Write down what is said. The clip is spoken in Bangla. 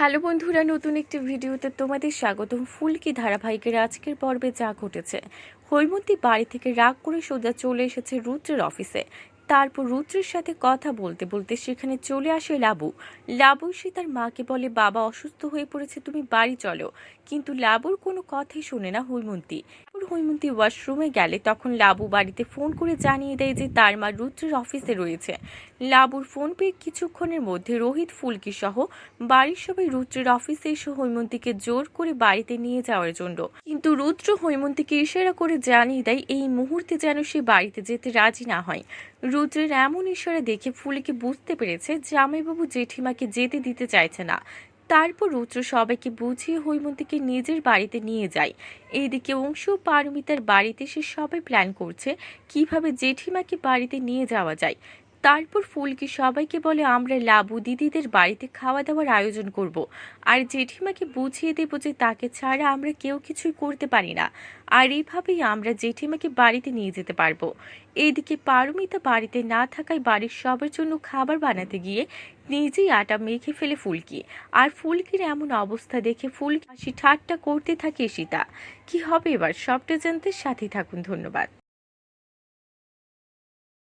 হ্যালো বন্ধুরা, নতুন একটি ভিডিওতে তোমাদের স্বাগতম। ফুলকি ধারাবাহিকের আজকের পর্বে যা ঘটেছে। হৈমন্তী বাড়ি থেকে রাগ করে সোজা চলে এসেছে রুদ্রের অফিসে। তারপর রুদ্রের সাথে কথা বলতে বলতে সেখানে চলে আসে লাবু। লাবু সে তার মাকে বলে, বাবা অসুস্থ হয়ে পড়েছে, তুমি বাড়ি চলো। কিন্তু লাবুর কোনো কথাই শোনে না হৈমন্তী হৈমন্তী ওয়াশরুমে গেলে তখন লাবু বাড়িতে ফোন করে জানিয়ে দেয় যে তার মা রুদ্রের অফিসে রয়েছে। লাবুর ফোন পেয়ে কিছুক্ষণের মধ্যে রোহিত ফুলকি সহ বাড়ির সবাই রুদ্রের অফিসে এসে হৈমন্তীকে জোর করে বাড়িতে নিয়ে যাওয়ার জন্য। কিন্তু রুদ্র হৈমন্তীকে ইশারা করে জানিয়ে দেয়, এই মুহূর্তে যেন সে বাড়িতে যেতে রাজি না হয়। রুদ্রের এমন ইশারা দেখে ফুলকি বুঝতে পেরেছে, জামাইবাবু জেঠিমাকে যেতে দিতে চাইছে না। তারপর রুদ্র সবাইকে বুঝিয়ে হৈমন্তীকে নিজের বাড়িতে নিয়ে যায়। এইদিকে অংশু পারমিতার বাড়িতে সে সবাই প্ল্যান করছে কীভাবে জেঠিমাকে বাড়িতে নিয়ে যাওয়া যায়। তারপর ফুলকি সবাইকে বলে, আমরা লাবু দিদিদের বাড়িতে খাওয়া দাওয়ার আয়োজন করব। আর জেঠিমাকে বুঝিয়ে দেবো যে তাকে ছাড়া আমরা কেউ কিছুই করতে পারি না। আর এইভাবেই আমরা জেঠিমাকে বাড়িতে নিয়ে যেতে পারব। এইদিকে পারমিতা বাড়িতে না থাকায় বাড়ির সবার জন্য খাবার বানাতে গিয়ে নিজেই আটা মেখে ফেলে ফুলকি। আর ফুলকির এমন অবস্থা দেখে ফুলকি হাসি ঠাট্টা করতে থাকে সীতা। কি হবে এবার? সবটা জানতে সাথে থাকুন। ধন্যবাদ।